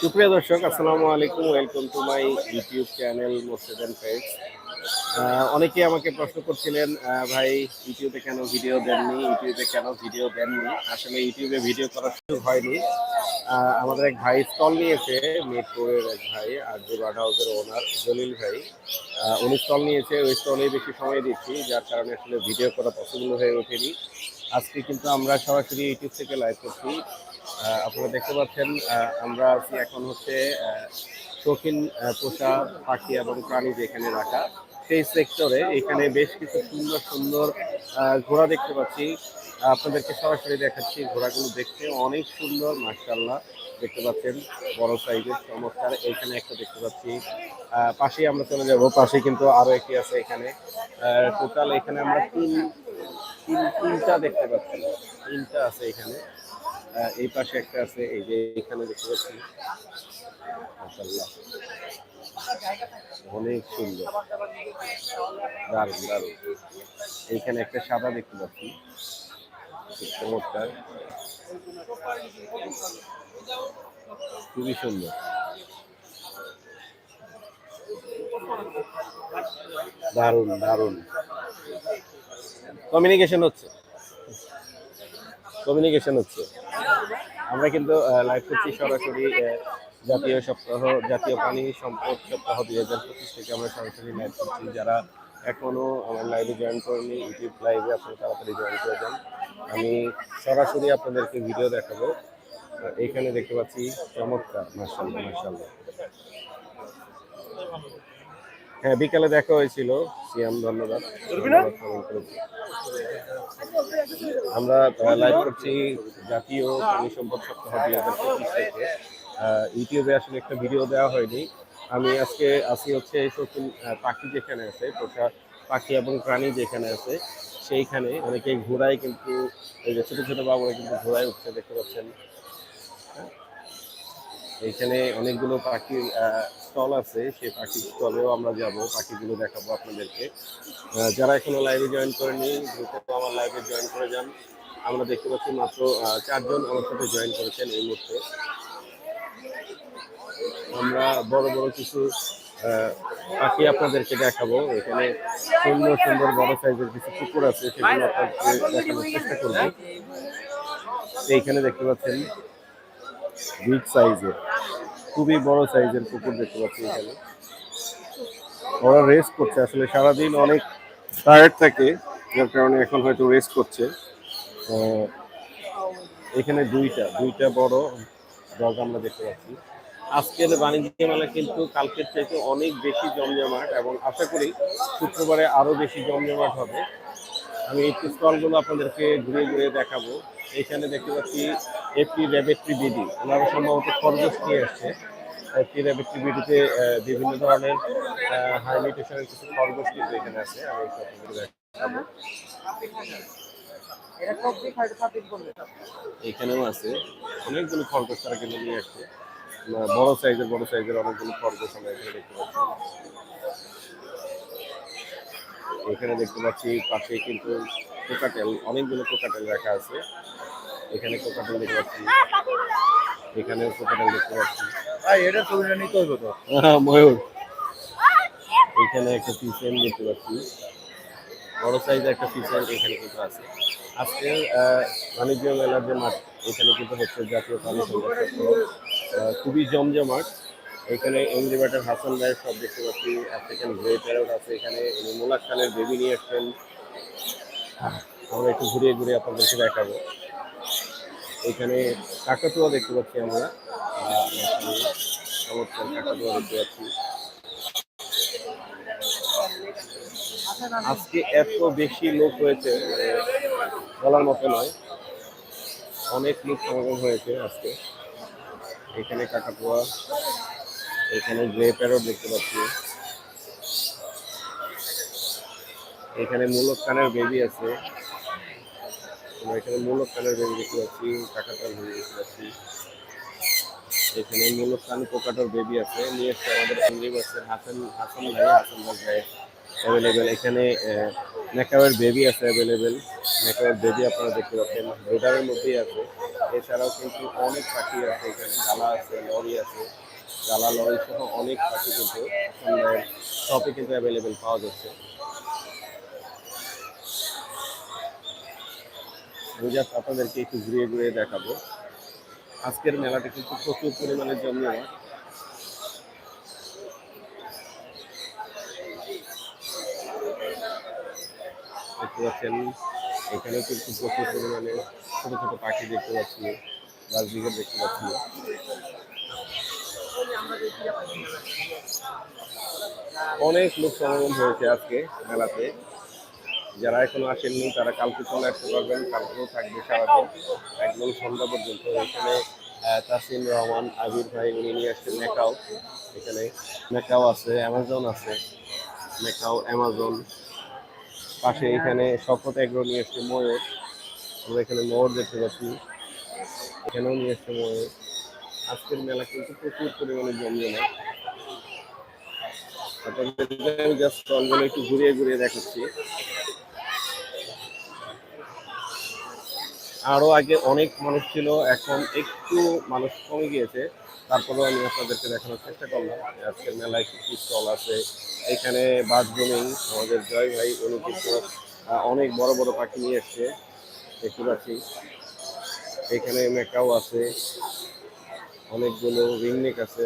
সুপ্রিয় দর্শক আসসালামু আলাইকুম। Welcome to my YouTube channel Morshed and অনেকে আমাকে প্রশ্ন করছিলেন ভাই, ইউটিউবে কেন ভিডিও দেননি? ইউটিউবে কেন ভিডিও দেননি? আসলে ইউটিউবে ভিডিও করার সুযোগ হয়নি। আমাদের এক ভাই স্টল নিয়েছে, মিরপুরের এক ভাই, আর যে হাউসের ওনার জলিল ভাই। উনি স্টল নিয়েছে, ওই স্টলেই বেশি সময় দিচ্ছি, যার কারণে আসলে ভিডিও করা পসিবল হয়ে ওঠেনি। আজকে কিন্তু আমরা সরাসরি ইউটিউব থেকে লাইভ করছি। আপনারা দেখতে পাচ্ছেন আমরা আছি এখন হচ্ছে শৌখিন পোষা পাখি এবং প্রাণী যেখানে রাখা, সেই সেক্টরে এখানে বেশ কিছু সুন্দর সুন্দর ঘোড়া দেখতে পাচ্ছি। আপনাদেরকে সরাসরি দেখাচ্ছি ঘোড়াগুলো দেখতে। অনেক সুন্দর মার্শাল্লাহ দেখতে পাচ্ছেন। বড় সাইজের চমৎকার। এখানে একটা দেখতে পাচ্ছি। পাশেই আমরা চলে যাব। পাশে কিন্তু আরও একটি আছে এখানে। টোটাল এখানে আমরা তিন তিন, তিনটা দেখতে পাচ্ছি। তিনটা আছে এখানে। এই পাশে একটা আছে। এই যে এখানে দেখতে পাচ্ছি অনেক সুন্দর। এইখানে একটা সাদা দেখতে পাচ্ছি। চমৎকার। খুবই সুন্দর। দারুণ দারুণ। কমিউনিকেশন হচ্ছে। কমিউনিকেশন হচ্ছে। আমরা কিন্তু লাইভ করছি সরাসরি জাতীয় সপ্তাহ জাতীয় প্রাণী সম্পদ সপ্তাহ দুই হাজার পঁচিশ থেকে আমরা সরাসরি লাইভ করছি। যারা এখনও আমার লাইভে জয়েন করেনি ইউটিউব লাইভে আপনারা তাড়াতাড়ি জয়েন করে যান আমি সরাসরি আপনাদেরকে ভিডিও দেখাবো। আহ, এইখানে দেখতে পাচ্ছি চমৎকার মার্শাল্লাহ মার্শাল্লাহ হ্যাঁ বিকালে দেখা হয়েছিল। সিয়াম ধন্যবাদ। ধন্যবাদ আমরা লাইভ করছি জাতীয় প্রাণী সম্পদ সপ্তাহ দুই হাজার পঁচিশ থেকে। ইউটিউবে আসলে একটা ভিডিও দেওয়া হয়নি। আমি আজকে আসি হচ্ছে শৌখিন পাখি যেখানে আছে, পোষা পাখি এবং প্রাণী যেখানে আছে, সেইখানে অনেকে ঘোড়ায় কিন্তু, এই যে ছোটো ছোটো বাবুরা কিন্তু ঘোড়ায় উঠছে, দেখতে পাচ্ছেন? এইখানে অনেকগুলো পাখির স্টল আছে, সেই পাখির স্টলেও আমরা যাব, পাখিগুলো দেখাবো আপনাদেরকে। যারা এখনও লাইভে জয়েন করেনি দ্রুত আমার লাইভে জয়েন করে যান। আমরা দেখতে পাচ্ছি মাত্র চারজন আমার সাথে জয়েন করেছেন এই মুহূর্তে। আমরা বড় বড় কিছু পাখি আপনাদেরকে দেখাবো। এখানে সুন্দর সুন্দর বড় সাইজের কিছু কুকুর আছে, সেগুলো আপনাদেরকে দেখানোর চেষ্টা করব। এইখানে দেখতে পাচ্ছেন, বিগ সাইজের, খুবই বড় সাইজের কুকুর দেখতে পাচ্ছি এখানে। ওরা রেস্ট করছে, আসলে সারাদিন অনেক টায়ার্ড থাকে, যার কারণে এখন হয়তো রেস্ট করছে। এখানে দুইটা দুইটা বড় ডগ আমরা দেখতে পাচ্ছি। আজকের বাণিজ্য মেলা কিন্তু কালকের চাইতে অনেক বেশি জমজমাট এবং আশা করি শুক্রবারে আরও বেশি জমজমাট হবে। আমি একটু স্টলগুলো আপনাদেরকে ঘুরে ঘুরে দেখাবো। এখানে দেখতে পাচ্ছি একটি র্যাবেট্রি বিডি। ওনারা সম্ভবত খরগোশ নিয়ে আসছে একটি র্যাবেট্রি বিডিতে বিভিন্ন ধরনের হাই নিউট্রিশনের কিছু খরগোশ কিন্তু এখানে আছে। আমি দেখাবো। এখানেও আছে। অনেকগুলো খরগোশ তারা কিন্তু নিয়ে আসছে। বড় সাইজের বড় সাইজের অনেকগুলো খরগোশ আমরা এখানে দেখতে পাচ্ছি। এখানে দেখতে পাচ্ছি পাশে কিন্তু কোকাটেল অনেকগুলো কোকাটেল রাখা আছে। এখানে কোকাটেল দেখতে পাচ্ছি। এখানেও কোকাটেল দেখতে পাচ্ছি। এটা ছবিটা নিতে হইব তো? ময়ূর। এখানে একটা ফিসেন দেখতে পাচ্ছি। বড় সাইজের একটা ফিসেন এখানে কিন্তু আছে। আজকে বাণিজ্য মেলার যে মাঠ এখানে কিন্তু হচ্ছে জাতীয় প্রাণী সংরক্ষণ। খুবই জমজমাট। এখানে এমডিবাটার হাসান ভাইয়ের সব দেখতে পাচ্ছি। আফ্রিকান গ্রে প্যারট আছে এখানে। মোলাক খানের বেবি নিয়ে আসছেন আমরা একটু ঘুরিয়ে ঘুরিয়ে আপনাদেরকে দেখাবো। এখানে কাকাতুয়া দেখতে পাচ্ছি আমরা। চমৎকার কাকাতুয়া দেখতে পাচ্ছি। আজকে এত বেশি লোক হয়েছে মানে বলার মতো নয়। অনেক লোক সমাগম হয়েছে আজকে। এখানে কাকাতুয়া এখানে গ্রে প্যারট দেখতে পাচ্ছি। এখানে মূলক কানের বেবি আছে। এখানে মূলক কানের বেবি দেখতে পাচ্ছি কাকাটার বেবি দেখতে পাচ্ছি। এখানে মূলক কান, পোকাটার বেবি আছে। নিয়ে এসছে আমাদের হাসান হাসান ভাই হাসান ভাই। অ্যাভেলেবেল এখানে মেকাওয়ের বেবি আছে অ্যাভেলেবেল মেকাওয়ের বেবি আপনারা দেখতে পাচ্ছেন। রোডারের মধ্যেই আছে। এছাড়াও কিন্তু অনেক পাখি আছে এখানে। গালা আছে, লরি আছে। গালা, লরি সহ অনেক পাখি কিন্তু শপে কিন্তু অ্যাভেলেবেল পাওয়া যাচ্ছে। জাস্ট আপনাদেরকে একটু ঘুরিয়ে ঘুরিয়ে দেখাবো। আজকের মেলাটা কিন্তু প্রচুর পরিমাণে জমজমাট দেখতে পাচ্ছেন এখানে কিন্তু প্রচুর পরিমাণে ছোট ছোট পাখি দেখতে পাচ্ছি বাসদিকে দেখতে পাচ্ছি। অনেক লোক সমাগম হয়েছে আজকে মেলাতে। যারা এখনও আসেননি, তারা কালকে চলে আসতে পারবেন, কালকেও থাকবে সারাদিন। একদম সন্ধ্যা পর্যন্ত এখানে তাসিম রহমান, আবির ভাই, উনি নিয়ে আসছেন মেকাও এখানে মেকাও আছে অ্যামাজন আছে মেকাও অ্যামাজন পাশে এখানে শপথ এগ্রো নিয়ে এসছে ময়ূর। আমরা এখানে ময়ূর দেখতে পাচ্ছি। এখানেও নিয়ে এসছে ময়ূর। আজকের মেলা কিন্তু প্রচুর পরিমাণে জমজমাট আপনাদেরকে আমি জাস্ট একটু ঘুরিয়ে ঘুরিয়ে দেখাচ্ছি। আরও আগে অনেক মানুষ ছিল, এখন একটু মানুষ কমে গিয়েছে। তারপরেও আমি আপনাদেরকে দেখানোর চেষ্টা করলাম। যে আজকের মেলায় কি কি স্টল আছে, এখানে বাস আমাদের জয় ভাই, উনি কিন্তু অনেক বড় বড় পাখি নিয়ে এসছে, দেখতে পাচ্ছি। এখানে মেকাও আছে, অনেকগুলো রিংনেক আছে।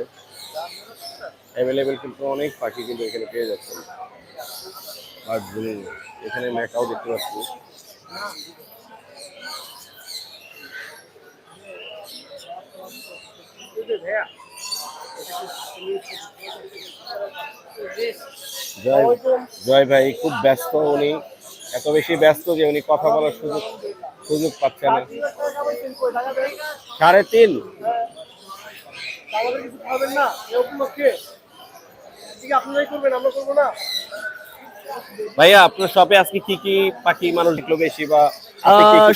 অ্যাভেলেবেল কিন্তু অনেক পাখি কিন্তু এখানে পেয়ে যাচ্ছেন। বাস এখানে মেকাও দেখতে পাচ্ছি। জয় জয় ভাই খুব ব্যস্ত উনি। এত বেশি ব্যস্ত যে উনি কথা বলার সুযোগ সুযোগ পাচ্ছে না। সাড়ে তিন। আমাদের কিছু খাবেন না এ উপলক্ষে। ঠিক আপনারাই করবেন আমরা করব না। ভাইয়া আপনার শপে আজকে কি কি পাখি মানুষ দেখল বেশি বা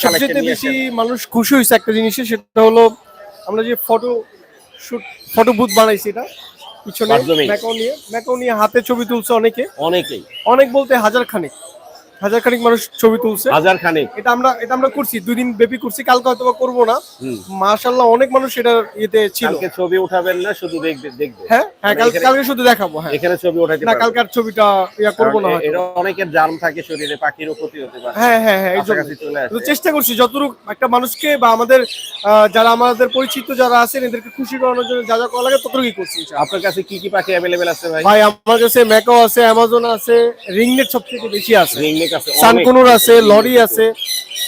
সবচেয়ে বেশি মানুষ খুশি হয়েছে একটা জিনিসে সেটা হলো আমরা যে ফটো শুট ফটো বুথ বানাইছি এটা। পিছনে? ম্যাকাও নিয়ে। ম্যাকাও নিয়ে হাতে ছবি তুলছে অনেকে। অনেকেই। অনেক বলতে হাজার খানিক হাজার খানিক মানুষ ছবি তুলছে। হাজার খানেক এটা আমরা এটা আমরা করছি দুই দিন ব্যাপী করছি কালকে হয়তো করব না। অনেক মানুষ এটার ইয়েতে ছিল। কালকে ছবি উঠাবেন না শুধু দেখবে দেখবে। হ্যাঁ হ্যাঁ মানে কালকে কালকে শুধু দেখাবো হ্যাঁ। এখানে ছবি উঠাতে না কালকে আর ছবিটা ইয়া করব না। এর অনেকের জার্ম থাকে শরীরে পাখিরও ক্ষতি হতে পারে। হ্যাঁ হ্যাঁ হ্যাঁ এই জন্য চেষ্টা করছি যতটুকু একটা মানুষকে বা আমাদের যারা আমাদের পরিচিত যারা আছেন এদেরকে খুশি করানোর জন্য যা যা করা লাগে ততটুকুই করছি আপনার কাছে কি কি পাখি অ্যাভেলেবেল আছে ভাই? ভাই আমার কাছে ম্যাকো আছে অ্যামাজন আছে রিংনেট সবথেকে বেশি আছে। অনেক। সানকুনুর আছে লরি আছে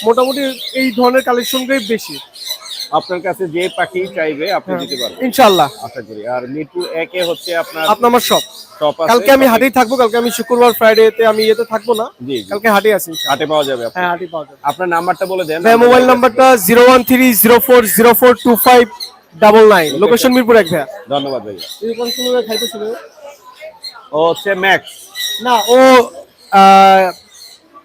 মোটামুটি এই ধরনের কালেকশনটাই বেশি। আপনার কাছে যে পাখি চাইবে আপনি হ্যাঁ। দিতে পারবেন। ইনশাআল্লাহ। আশা করি। আর মিরপুর একে হচ্ছে আপনার আপনার আমার সব শপ কালকে আমি হাটেই থাকব কালকে আমি শুক্রবার ফ্রাইডেতে আমি ইয়েতে থাকব না। কালকে হাটে আছি হাটে পাওয়া যাবে। হ্যাঁ হাটে পাওয়া যাবে। আপনার নাম্বারটা বলে দেন। ভাই মোবাইল নাম্বারটা zero one three zero four zero four two five double nine. Location Mirpur এক ভাইয়া। ধন্যবাদ ভাই এই কোন সময় খাইতেছিল ও হচ্ছে ম্যাক্স না ও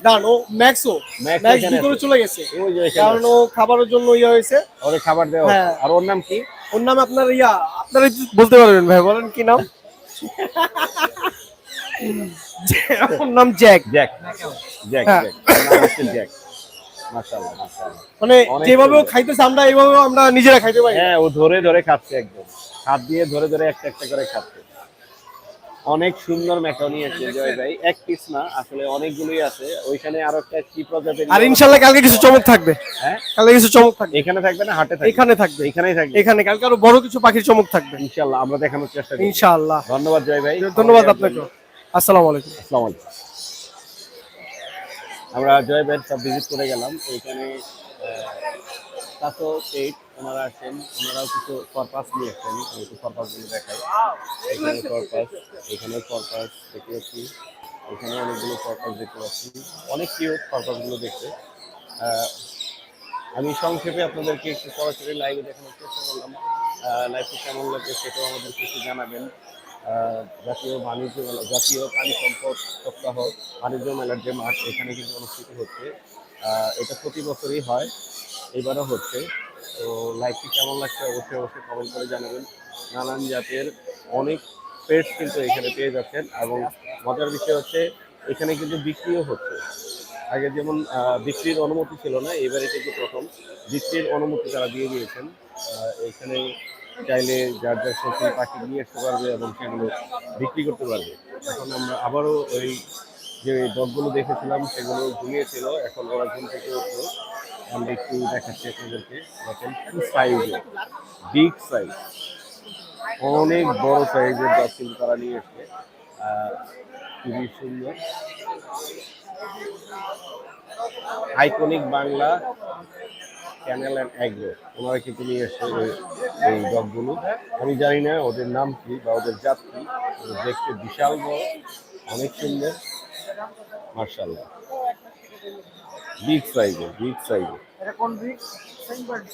আহ, ও ম্যাক্সও। ম্যাক্স ভিতরে চলে গেছে। ওই যে এখানে কারণ ও খাবারের জন্য ইয়ে হয়েছে। ওরে খাবার দেওয়া হ্যাঁ। আর ওর নাম কি? ওর নাম আপনার ইয়া আপনারা বলতে পারবেন ভাই বলেন কি নাম? ওর নাম জ্যাক। জ্যাক। জ্যাক। জ্যাক। ওর নাম হচ্ছে জ্যাক। মাশাআল্লাহ মাশাআল্লাহ। মানে যেভাবে খাইতেছে আমরা এইভাবে আমরা নিজেরা খাইতে পারি। হ্যাঁ ও ধরে ধরে খাচ্ছে একদম। হাত দিয়ে ধরে ধরে একটা একটা করে খাচ্ছে। অনেক সুন্দর ম্যাকাও নিয়েছে জয় ভাই। এক পিস না আসলে অনেকগুলোই আছে। ওইখানে আরও একটা কি প্রজাতির আর ইনশাল্লাহ কালকে কিছু চমক থাকবে। হ্যাঁ? কালকে কিছু চমক থাকবে। এখানে থাকবে না হাটে থাকবে? এখানে থাকবে। এখানেই থাকবে? এখানে কালকে আরও বড় কিছু পাখির চমক থাকবে। ইনশাআল্লাহ আমরা দেখানোর চেষ্টা করি। ইনশাআল্লাহ ধন্যবাদ জয় ভাই। ধন্যবাদ আপনাকে। আসসালামু আলাইকুম। আসসালামু আলাইকুম। আমরা জয় ভাই সব ভিজিট করে গেলাম। এখানে তাতো এইট ওনারা আসেন, ওনারাও কিছু পারপাস নিয়ে আসেন, আমি একটু পারপাসগুলো দেখাই। এখানে পারপাস এখানে পারপাস দেখতে পাচ্ছি এখানে অনেকগুলো পারপাস দেখতে পাচ্ছি অনেক কিউট পারপাসগুলো দেখতে। আমি সংক্ষেপে আপনাদেরকে একটু সরাসরি লাইভে দেখানোর চেষ্টা করলাম। লাইভটি কেমন লাগে সেটাও আমাদেরকে একটু জানাবেন। জাতীয় বাণিজ্য মেলা, জাতীয় প্রাণী সম্পদ সপ্তাহ, বাণিজ্য মেলার যে মাঠ, এখানে কিন্তু অনুষ্ঠিত হচ্ছে। এটা প্রতি বছরই হয়, এবারও হচ্ছে। তো লাইভটি কেমন লাগছে অবশ্যই অবশ্যই কমেন্ট করে জানাবেন। নানান জাতের অনেক পেটস কিন্তু এখানে পেয়ে যাচ্ছেন এবং মজার বিষয় হচ্ছে এখানে কিন্তু বিক্রিও হচ্ছে। আগে যেমন বিক্রির অনুমতি ছিল না, এবারে কিন্তু প্রথম বিক্রির অনুমতি তারা দিয়ে দিয়েছেন। এখানে চাইলে যার যার সত্যি পাখি নিয়ে আসতে পারবে এবং সেগুলো বিক্রি করতে পারবে। এখন আমরা আবারও ওই যে ডগগুলো দেখেছিলাম, সেগুলো ঘুমিয়েছিল, এখন ওরা ঘুম থেকে উঠল। আমরা একটু দেখাচ্ছি আপনাদেরকে। দেখেন, কি সাইজের বিগ সাইজ অনেক বড় সাইজের ডগ কিন্তু তারা নিয়ে এসছে। খুবই সুন্দর। Iconic Bangla canal and agro ওনারা কিন্তু নিয়ে এসছে এই- ডগগুলো আমি জানি না ওদের নাম কি বা ওদের জাত কি। দেখতে বিশাল বড়, অনেক সুন্দর। মার্শাল্লাহ বিগ সাইজের বিগ এটা কোন বার্ড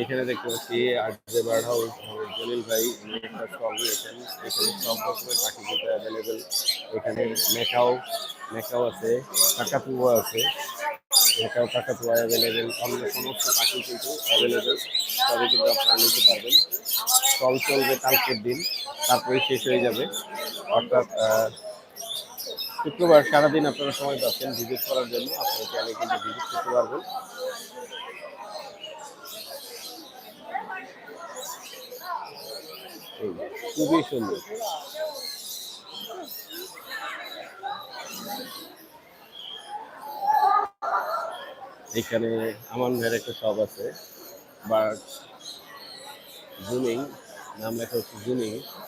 এখানে দেখতে পাচ্ছি আজকে বার্ড হাউস জলিল ভাই একটা স্টল রয়েছেন। এখানে সব রকমের পাখি কিন্তু অ্যাভেলেবেল এখানে মেকাও মেকাও আছে কাকাতুয়া আছে। মেকাও কাকাতুয়া অ্যাভেলেবেল অন্য সমস্ত পাখি কিন্তু অ্যাভেলেবেল তবে কিন্তু আপনারা নিতে পারবেন। স্টল চলবে কালকের দিন তারপরে শেষ হয়ে যাবে। অর্থাৎ শুক্রবার সারাদিন আপনারা সময় পাচ্ছেন ভিজিট করার জন্য। আপনারা চাইলে কিন্তু ভিজিট করতে পারবেন। খুবই সুন্দর। এখানে আমান ভাইয়ের একটা শপ আছে, বাট জুমিং নাম লেখা হচ্ছে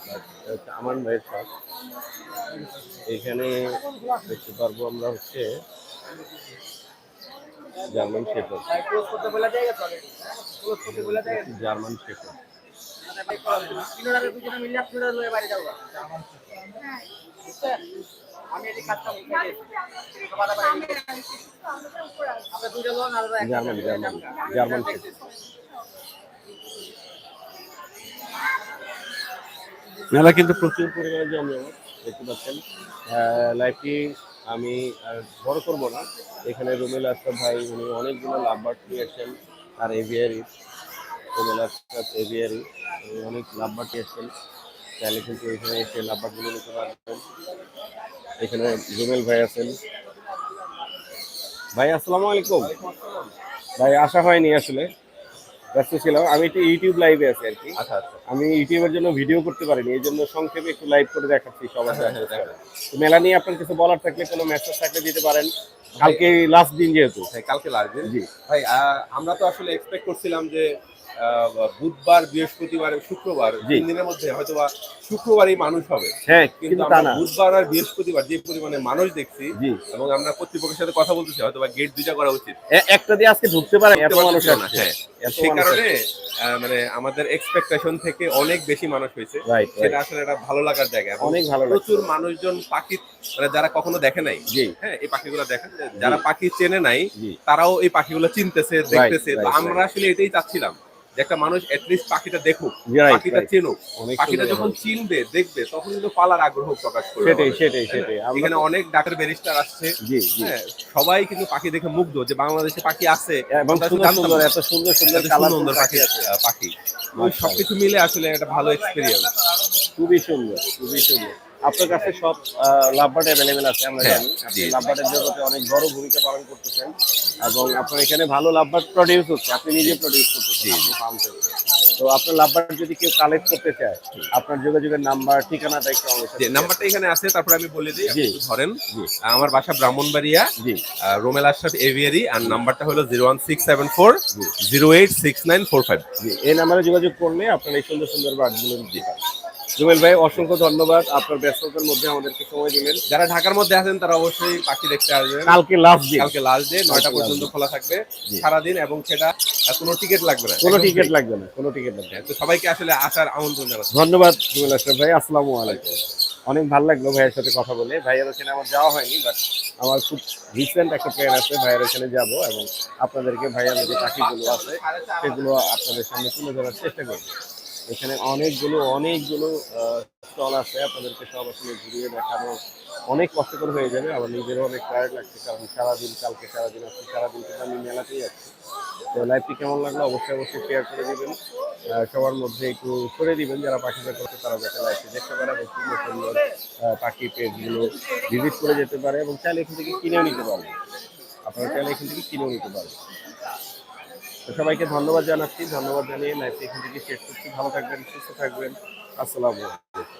বাট হচ্ছে আমান ভাইয়ের শপ এখানে দেখতে পারব আমরা হচ্ছে জার্মান শেফার ক্লোজ করতে বলে জায়গা চলে ক্লোজ করতে বলে জায়গা জার্মান শেফার তিনটার পিছনে মিলে আপনারা লয়ে বাড়ি যাব আমি এটি কাজটা বুঝে গেছি আমরা দুটো লোন আলাদা একটা জার্মান জার্মান জার্মান শেফার মেলা কিন্তু প্রচুর পরিমাণে জমজমাট দেখতে পাচ্ছেন লাইফটি আমি বড় করব না। এখানে রুমেল আশরাফ ভাই, উনি অনেকগুলো লাভবার্ড নিয়ে এসেছেন আর এভিয়ারি রুমেল আশরাফ, এভিয়ারি অনেক লাভবার্ড নিয়ে চাইলে কিন্তু এখানে এসে লাভবার্ডগুলো নিতে পারবেন। এখানে রুমেল ভাই আছেন। ভাই, আসসালামু আলাইকুম। ভাই, আসা হয়নি আসলে। ব্যস্ত ছিলাম। আমি একটু ইউটিউব লাইভে আছি আর কি। আচ্ছা আচ্ছা। আমি ইউটিউবের জন্য ভিডিও করতে পারিনি এই জন্য সংক্ষেপে একটু লাইভ করে দেখাচ্ছি সবার মেলা নিয়ে আপনার কিছু বলার থাকলে কোনো মেসেজ থাকলে দিতে পারেন। কালকে লাস্ট দিন যেহেতু। কালকে লাস্ট দিন। জি। ভাই আমরা তো আসলে এক্সপেক্ট করছিলাম যে বুধবার বৃহস্পতিবার শুক্রবার। তিন দিনের মধ্যে হয়তো বা শুক্রবারই মানুষ হবে। হ্যাঁ কিন্তু আমরা বুধবার আর বৃহস্পতিবার যে পরিমাণে মানুষ দেখছি এবং আমরা কর্তৃপক্ষের সাথে কথা বলতেছি হয়তো বা গেট দুইটা করা উচিত। একটা দিয়ে আজকে ঢুকতে পারে এত মানুষ না, হ্যাঁ। সেই কারণে মানে আমাদের এক্সপেকটেশন থেকে অনেক বেশি মানুষ হয়েছে। সেটা আসলে একটা ভালো লাগার জায়গা। অনেক ভালো প্রচুর মানুষজন পাখি মানে যারা কখনো দেখে নাই হ্যাঁ এই পাখিগুলো দেখেন যারা পাখি চেনে নাই তারাও এই পাখিগুলো চিনতেছে দেখতেছে। আমরা আসলে এটাই চাচ্ছিলাম। যে একটা মানুষ এটলিস্ট পাখিটা দেখুক পাখিটা চেনুক। পাখিটা যখন চিনবে দেখবে তখন কিন্তু পালার আগ্রহ প্রকাশ করবে সেটাই সেটাই সেটাই। এখানে অনেক ডাক্তার ব্যারিস্টার আসছে। হ্যাঁ সবাই কিন্তু পাখি দেখে মুগ্ধ যে বাংলাদেশে পাখি আছে এবং সুন্দর। এত সুন্দর সুন্দর কালার সুন্দর পাখি আছে। পাখি। ওই সবকিছু মিলে আসলে একটা ভালো এক্সপিরিয়েন্স খুবই সুন্দর খুবই সুন্দর। আপনার কাছে সব লাভবার্ড অ্যাভেলেবেল আছে আমরা হ্যাঁ, জানি। আপনি। লাভবার্ডের জগতে অনেক বড় ভূমিকা পালন করতেছেন এবং আপনার এখানে ভালো লাভবার্ড প্রডিউস হচ্ছে আপনি নিজে প্রডিউস করতেছেন ফার্ম থেকে। তো আপনার লাভবার্ড যদি কেউ কালেক্ট করতে চায় আপনার যোগাযোগের নাম্বার ঠিকানাটা একটু আমাদের নাম্বারটা এখানে আছে তারপরে আমি বলে দিই জি। ধরেন। আমার বাসা ব্রাহ্মণবাড়িয়া জি। রোমেল আশরাফ এভিয়ারি আর নাম্বারটা হলো zero one six seven four zero eight six nine four five এই নাম্বারে যোগাযোগ করলে আপনার এই সুন্দর সুন্দর বার্ডগুলো দিতে পারেন জুমেল ভাই অসংখ্য ধন্যবাদ। আপনার ব্যস্ততার মধ্যে আমাদেরকে সময় দিলেন। যারা ঢাকার মধ্যে আছেন তারা অবশ্যই পাখি দেখতে আসবেন। কালকে লাস্ট দিন কালকে লাস্ট ডে নয়টা পর্যন্ত খোলা থাকবে। সারাদিন এবং সেটা কোনো টিকিট লাগবে না। কোনো টিকিট লাগবে না। কোনো টিকিট লাগবে না। তো সবাইকে আসলে আসার আমন্ত্রণ জানাচ্ছি। ধন্যবাদ জুমেল আশরাফ ভাই। আসসালামু আলাইকুম। অনেক ভালো লাগল ভাইয়ের সাথে কথা বলে। ভাইয়ের ওখানে আমার যাওয়া হয়নি বাট আমার খুব রিসেন্ট একটা প্ল্যান আছে। ভাইয়ের ওখানে যাব এবং আপনাদেরকে ভাইয়ের যে পাখিগুলো আছে সেগুলো আপনাদের সামনে তুলে ধরার চেষ্টা করব। এখানে অনেকগুলো অনেকগুলো স্টল আছে। আপনাদেরকে সব আসলে ঘুরিয়ে দেখানো অনেক কষ্টকর হয়ে যাবে। আমার নিজেরও অনেক টায়ার্ড লাগছে, কারণ সারাদিন, কালকে সারাদিন আজকে সারাদিন কিন্তু আমি মেলাতেই আছি তো লাইভটি কেমন লাগল অবশ্যই অবশ্যই শেয়ার করে দিবেন। সবার মধ্যে একটু করে দিবেন, যারা পাখি বের করছে তারা যাতে লাইভটি দেখতে পারে এবং সুন্দর সুন্দর পাখি পেজগুলো ভিজিট করে যেতে পারে এবং চাইলে এখান থেকে কিনেও নিতে পারবে। আপনারা চাইলে এখান থেকে কিনেও নিতে পারবেন। সবাইকে ধন্যবাদ জানাচ্ছি। ধন্যবাদ জানিয়ে লাইফটি এখান থেকে শেষ করছি। ভালো থাকবেন, সুস্থ থাকবেন। আসসালামু আলাইকুম।